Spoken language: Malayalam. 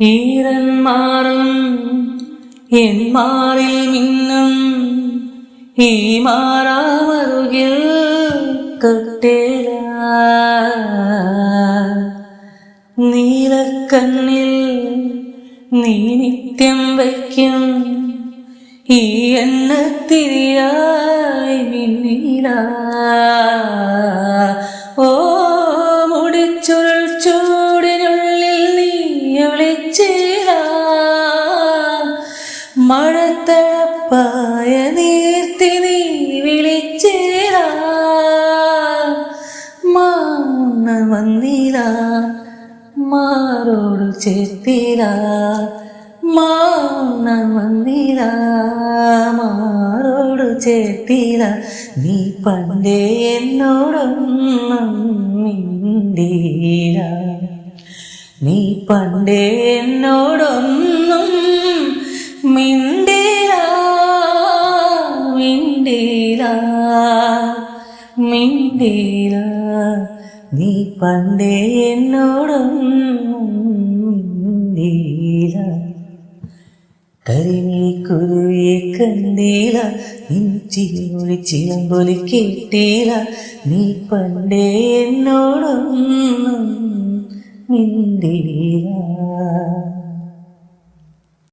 ഈരൻ മാറും എൻ മാറിൽ മിന്നും. ഈ മാറാമറുകിൽ തൊട്ടേല നീലക്കണ്ണിൽ നീ നിത്യം വയ്ക്കും. ഈ എണ്ണത്തിരിയായി മിന്നില. മഴത്തഴപ്പായ നീർത്തി നീ വിളിച്ചേരാ. മാണ വന്നില്ല മാറോട് ചേർത്തില്ല മാണ വന്നില്ല മാറോട് ചേർത്തില്ല നീ പണ്ടേ എന്നോടൊന്നും നീ പണ്ടേ എന്നോടൊന്നും മിണ്ടീല മിണ്ടീല മിണ്ടീല നീ പണ്ടേ എന്നോടൊന്നും കരിമീ കരിമിഴിക്കുരുവിയെ കണ്ടീല നിൻചിരിമൊഴി ചിലമ്പൊലി കേട്ടീല നീ പണ്ടേ എന്നോടൊന്നും മിണ്ടീല